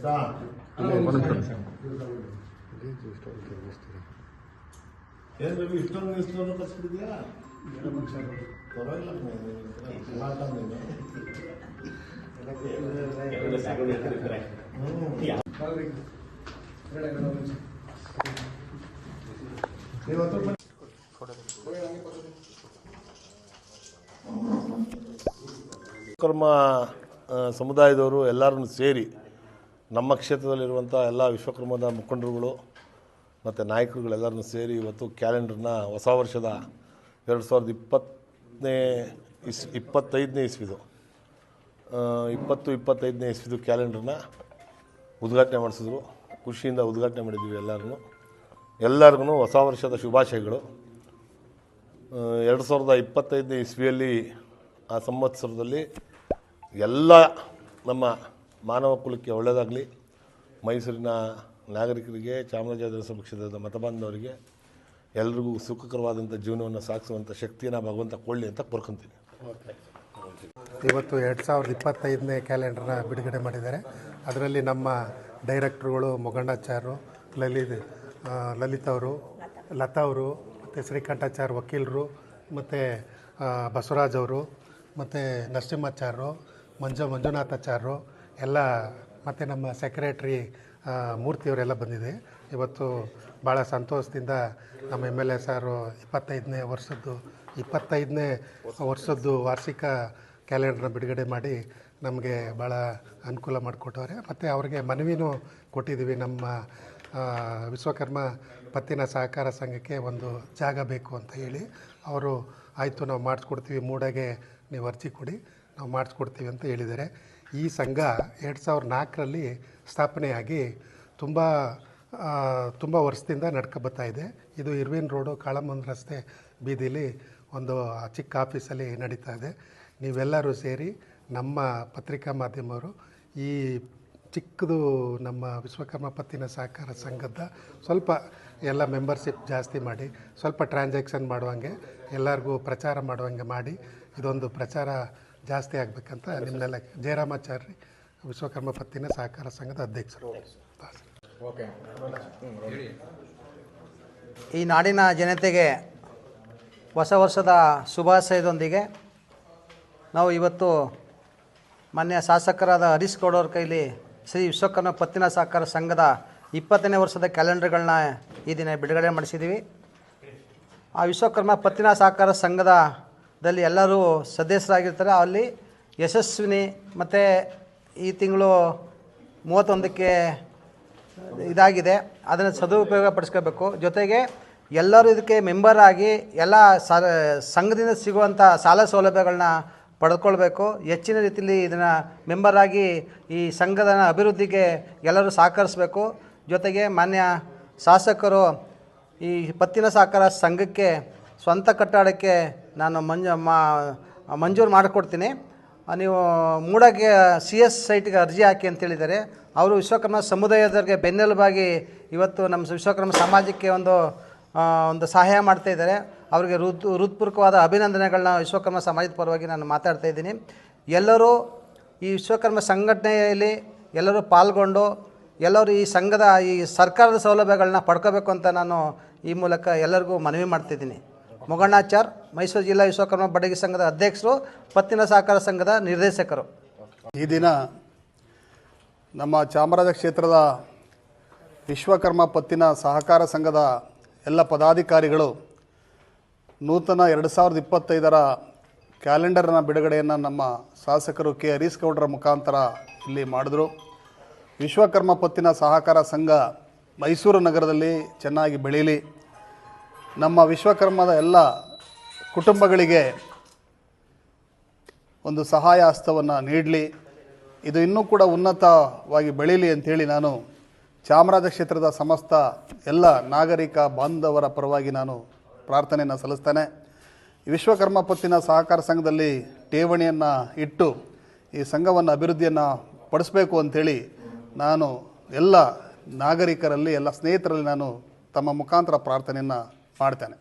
ಆಯ್ತಾ ಏನ್ ರವಿ ಇಷ್ಟೊಂದು ಇಷ್ಟೊಂದು ಕಸ್ಬಿಟ್ಟಿದ್ಯಾ ಪರವಾಗಿಲ್ಲ ನೀನು. ಮಾತಾಡ್ ನೀನು. ಹ್ಮ್. ಇವತ್ತು ಬನ್ನಿ. ವಿಶ್ವಕರ್ಮ ಆ, ಸಮುದಾಯದವರು ಎಲ್ಲರನ್ನು ಸೇರಿ ನಮ್ಮ ಕ್ಷೇತ್ರದಲ್ಲಿರುವಂಥ ಎಲ್ಲ ವಿಶ್ವಕರ್ಮದ ಮುಖಂಡರುಗಳು ಮತ್ತು ನಾಯಕರುಗಳೆಲ್ಲರನ್ನು ಸೇರಿ ಇವತ್ತು ಕ್ಯಾಲೆಂಡರ್ನ ಹೊಸ ವರ್ಷದ ಎರಡು ಸಾವಿರದ ಇಪ್ಪತ್ತನೇ ಇಸ್, ಇಪ್ಪತ್ತೈದನೇ ಇಸ್ವಿದು. ಇಪ್ಪತ್ತು, ಇಪ್ಪತ್ತೈದನೇ ಇಸ್ವಿದು ಕ್ಯಾಲೆಂಡರ್ನ ಉದ್ಘಾಟನೆ ಮಾಡಿಸಿದ್ರು. ಖುಷಿಯಿಂದ ಉದ್ಘಾಟನೆ ಮಾಡಿದ್ದೀವಿ ಎಲ್ಲರೂ ಎಲ್ಲರಿಗೂ ಹೊಸ ವರ್ಷದ ಶುಭಾಶಯಗಳು. ಎರಡು ಸಾವಿರದ ಇಪ್ಪತ್ತೈದನೇ ಇಸ್ವಿಯಲ್ಲಿ ಆ ಸಂವತ್ಸರದಲ್ಲಿ ಎಲ್ಲ ನಮ್ಮ ಮಾನವ ಕುಲಕ್ಕೆ ಒಳ್ಳೆಯದಾಗಲಿ, ಮೈಸೂರಿನ ನಾಗರಿಕರಿಗೆ ಚಾಮರಾಜನಗರ ಸಮಕ್ಷದ ಕ್ಷೇತ್ರದ ಮತಬಾಂಧವರಿಗೆ ಎಲ್ರಿಗೂ ಸುಖಕರವಾದಂಥ ಜೀವನವನ್ನು ಸಾಗಿಸುವಂಥ ಶಕ್ತಿಯನ್ನು ಭಗವಂತ ಕೊಳ್ಳಿ ಅಂತ ಕೋರ್ಕೊತೀನಿ. ಇವತ್ತು ಎರಡು ಸಾವಿರದ ಇಪ್ಪತ್ತೈದನೇ ಕ್ಯಾಲೆಂಡರ್ನ ಬಿಡುಗಡೆ ಮಾಡಿದ್ದಾರೆ. ಅದರಲ್ಲಿ ನಮ್ಮ ಡೈರೆಕ್ಟ್ರುಗಳು ಮೊಗಣ್ಣಾಚಾರ್ಯರು ಲಲಿತ ಲಲಿತ್ ಅವರು, ಲತಾ ಅವರು, ಮತ್ತು ಶ್ರೀಕಂಠಾಚಾರ್ಯ ವಕೀಲರು, ಮತ್ತು ಬಸವರಾಜ್ ಅವರು, ಮತ್ತು ನರಸಿಂಹಾಚಾರ್ಯರು, ಮಂಜು ಮಂಜುನಾಥಾಚಾರ್ಯರು ಎಲ್ಲ ಮತ್ತು ನಮ್ಮ ಸೆಕ್ರೆಟ್ರಿ ಮೂರ್ತಿಯವರೆಲ್ಲ ಬಂದಿದೆ. ಇವತ್ತು ಭಾಳ ಸಂತೋಷದಿಂದ ನಮ್ಮ ಎಂ ಎಲ್ ಎ ಸಾರು ಇಪ್ಪತ್ತೈದನೇ ವರ್ಷದ್ದು ಇಪ್ಪತ್ತೈದನೇ ವರ್ಷದ್ದು ವಾರ್ಷಿಕ ಕ್ಯಾಲೆಂಡರ್ನ ಬಿಡುಗಡೆ ಮಾಡಿ ನಮಗೆ ಭಾಳ ಅನುಕೂಲ ಮಾಡಿಕೊಟ್ಟವ್ರೆ. ಮತ್ತು ಅವ್ರಿಗೆ ಮನವಿನೂ ಕೊಟ್ಟಿದ್ದೀವಿ ನಮ್ಮ ವಿಶ್ವಕರ್ಮ ಪತ್ತಿನ ಸಹಕಾರ ಸಂಘಕ್ಕೆ ಒಂದು ಜಾಗ ಬೇಕು ಅಂತ ಹೇಳಿ ಅವರು, ಆಯಿತು, ನಾವು ಮಾಡಿಸ್ಕೊಡ್ತೀವಿ. ಮೂಡಾಗೆ ನೀವು ಅರ್ಜಿ ಕೊಡಿ. ನಾವು ಮಾಡಿಸ್ಕೊಡ್ತೀವಿ ಅಂತ ಹೇಳಿದ್ದಾರೆ. ಈ ಸಂಘ ಎರಡು ಸಾವಿರದ ನಾಲ್ಕರಲ್ಲಿ ಸ್ಥಾಪನೆಯಾಗಿ ತುಂಬ ತುಂಬ ವರ್ಷದಿಂದ ನಡ್ಕೊ ಬರ್ತಾ ಇದೆ. ಇದು ಇರ್ವಿನ್ ರೋಡು, ಕಾಳಮ್ಮನ ರಸ್ತೆ ಬೀದಿಲಿ ಒಂದು ಚಿಕ್ಕ ಆಫೀಸಲ್ಲಿ ನಡೀತಾ ಇದೆ. ನೀವೆಲ್ಲರೂ ಸೇರಿ ನಮ್ಮ ಪತ್ರಿಕಾ ಮಾಧ್ಯಮವರು ಈ ಚಿಕ್ಕದು ನಮ್ಮ ವಿಶ್ವಕರ್ಮ ಪತ್ತಿನ ಸಹಕಾರ ಸಂಘದ ಸ್ವಲ್ಪ ಎಲ್ಲ ಮೆಂಬರ್ಶಿಪ್ ಜಾಸ್ತಿ ಮಾಡಿ, ಸ್ವಲ್ಪ ಟ್ರಾನ್ಸಾಕ್ಷನ್ ಮಾಡುವಂಗೆ, ಎಲ್ಲರಿಗೂ ಪ್ರಚಾರ ಮಾಡುವಂಗೆ ಮಾಡಿ, ಇದೊಂದು ಪ್ರಚಾರ ಜಾಸ್ತಿ ಆಗಬೇಕಂತ ನಿಮ್ಮನ್ನೆಲ್ಲ ಜಯರಾಮಾಚಾರ್ಯ ವಿಶ್ವಕರ್ಮ ಪತ್ತಿನ ಸಹಕಾರ ಸಂಘದ ಅಧ್ಯಕ್ಷರು. ಈ ನಾಡಿನ ಜನತೆಗೆ ಹೊಸ ವರ್ಷದ ಶುಭಾಶಯದೊಂದಿಗೆ ನಾವು ಇವತ್ತು ಮಾನ್ಯ ಶಾಸಕರಾದ ಹರೀಶ್ ಗೌಡವ್ರ ಕೈಲಿ ಶ್ರೀ ವಿಶ್ವಕರ್ಮ ಪತ್ತಿನ ಸಹಕಾರ ಸಂಘದ ಇಪ್ಪತ್ತನೇ ವರ್ಷದ ಕ್ಯಾಲೆಂಡರ್ಗಳನ್ನ ಈ ದಿನ ಬಿಡುಗಡೆ ಮಾಡಿಸಿದ್ದೀವಿ. ಆ ವಿಶ್ವಕರ್ಮ ಪತ್ತಿನ ಸಹಕಾರ ಸಂಘದಲ್ಲಿ ಎಲ್ಲರೂ ಸದಸ್ಯರಾಗಿರ್ತಾರೆ. ಅಲ್ಲಿ ಯಶಸ್ವಿನಿ ಮತ್ತು ಈ ತಿಂಗಳು ಮೂವತ್ತೊಂದಕ್ಕೆ ಇದಾಗಿದೆ. ಅದನ್ನು ಸದುಪಯೋಗ ಪಡಿಸ್ಕೋಬೇಕು. ಜೊತೆಗೆ ಎಲ್ಲರೂ ಇದಕ್ಕೆ ಮೆಂಬರ್ ಆಗಿ ಎಲ್ಲ ಸಂಘದಿಂದ ಸಿಗುವಂಥ ಸಾಲ ಸೌಲಭ್ಯಗಳನ್ನ ಪಡೆದುಕೊಳ್ಬೇಕು ಹೆಚ್ಚಿನ ರೀತಿಯಲ್ಲಿ ಇದನ್ನು ಮೆಂಬರ್ ಆಗಿ ಈ ಸಂಘದ ಅಭಿವೃದ್ಧಿಗೆ ಎಲ್ಲರೂ ಸಹಕರಿಸಬೇಕು. ಜೊತೆಗೆ ಮಾನ್ಯ ಶಾಸಕರು ಈ ಪತ್ತಿನ ಸಹಕಾರ ಸಂಘಕ್ಕೆ ಸ್ವಂತ ಕಟ್ಟಡಕ್ಕೆ ನಾನು ಮಂಜು ಮಾ, ಮಂಜೂರು ಮಾಡಿಕೊಡ್ತೀನಿ. ನೀವು ಮೂಡಕ್ಕೆ ಸಿ ಎಸ್ ಸೈಟ್ಗೆ ಅರ್ಜಿ ಹಾಕಿ ಅಂತೇಳಿದ್ದಾರೆ ಅವರು ವಿಶ್ವಕರ್ಮ ಸಮುದಾಯದವ್ರಿಗೆ ಬೆನ್ನೆಲುಬಾಗಿ ಇವತ್ತು ನಮ್ಮ ವಿಶ್ವಕರ್ಮ ಸಮಾಜಕ್ಕೆ ಒಂದು ಒಂದು ಸಹಾಯ ಮಾಡ್ತಾ ಇದ್ದಾರೆ. ಅವರಿಗೆ ಹೃತ್ ಹೃತ್ಪೂರ್ವಕವಾದ ಅಭಿನಂದನೆಗಳನ್ನ ವಿಶ್ವಕರ್ಮ ಸಮಾಜದ ಪರವಾಗಿ ನಾನು ಮಾತಾಡ್ತಾ ಇದ್ದೀನಿ. ಎಲ್ಲರೂ ಈ ವಿಶ್ವಕರ್ಮ ಸಂಘಟನೆಯಲ್ಲಿ ಎಲ್ಲರೂ ಪಾಲ್ಗೊಂಡು, ಎಲ್ಲರೂ ಈ ಸಂಘದ, ಈ ಸರ್ಕಾರದ ಸೌಲಭ್ಯಗಳನ್ನ ಪಡ್ಕೋಬೇಕು ಅಂತ ನಾನು ಈ ಮೂಲಕ ಎಲ್ಲರಿಗೂ ಮನವಿ ಮಾಡ್ತಿದ್ದೀನಿ ಮೊಗಣ್ಣಾಚಾರ್. ಮೈಸೂರು ಜಿಲ್ಲಾ ವಿಶ್ವಕರ್ಮ ಬಡಗಿ ಸಂಘದ ಅಧ್ಯಕ್ಷರು, ಪತ್ತಿನ ಸಹಕಾರ ಸಂಘದ ನಿರ್ದೇಶಕರು. ಈ ದಿನ ನಮ್ಮ ಚಾಮರಾಜ ಕ್ಷೇತ್ರದ ವಿಶ್ವಕರ್ಮ ಪತ್ತಿನ ಸಹಕಾರ ಸಂಘದ ಎಲ್ಲ ಪದಾಧಿಕಾರಿಗಳು ನೂತನ ಎರಡು ಸಾವಿರದ ಇಪ್ಪತ್ತೈದರ ಕ್ಯಾಲೆಂಡರ್ನ ಬಿಡುಗಡೆಯನ್ನು ನಮ್ಮ ಶಾಸಕರು ಕೆ. ಹರೀಶ್ ಗೌಡರ ಮುಖಾಂತರ ಇಲ್ಲಿ ಮಾಡಿದ್ರು. ವಿಶ್ವಕರ್ಮ ಪತ್ತಿನ ಸಹಕಾರ ಸಂಘ ಮೈಸೂರು ನಗರದಲ್ಲಿ ಚೆನ್ನಾಗಿ ಬೆಳೀಲಿ. ನಮ್ಮ ವಿಶ್ವಕರ್ಮದ ಎಲ್ಲ ಕುಟುಂಬಗಳಿಗೆ ಒಂದು ಸಹಾಯ ಹಸ್ತವನ್ನು ನೀಡಲಿ. ಇದು ಇನ್ನೂ ಕೂಡ ಉನ್ನತವಾಗಿ ಬೆಳೀಲಿ ಅಂಥೇಳಿ ನಾನು ಚಾಮರಾಜ ಕ್ಷೇತ್ರದ ಸಮಸ್ತ ಎಲ್ಲ ನಾಗರಿಕ ಬಾಂಧವರ ಪರವಾಗಿ ನಾನು ಪ್ರಾರ್ಥನೆಯನ್ನು ಸಲ್ಲಿಸ್ತೇನೆ. ವಿಶ್ವಕರ್ಮ ಪತ್ತಿನ ಸಹಕಾರ ಸಂಘದಲ್ಲಿ ಠೇವಣಿಯನ್ನು ಇಟ್ಟು ಈ ಸಂಘವನ್ನು ಅಭಿವೃದ್ಧಿಯನ್ನು ಪಡಿಸಬೇಕು ಅಂಥೇಳಿ ನಾನು ಎಲ್ಲ ನಾಗರಿಕರಲ್ಲಿ, ಎಲ್ಲ ಸ್ನೇಹಿತರಲ್ಲಿ ನಾನು ತಮ್ಮ ಮುಖಾಂತರ ಪ್ರಾರ್ಥನೆಯನ್ನು ಮಾಡ್ತೇನೆ.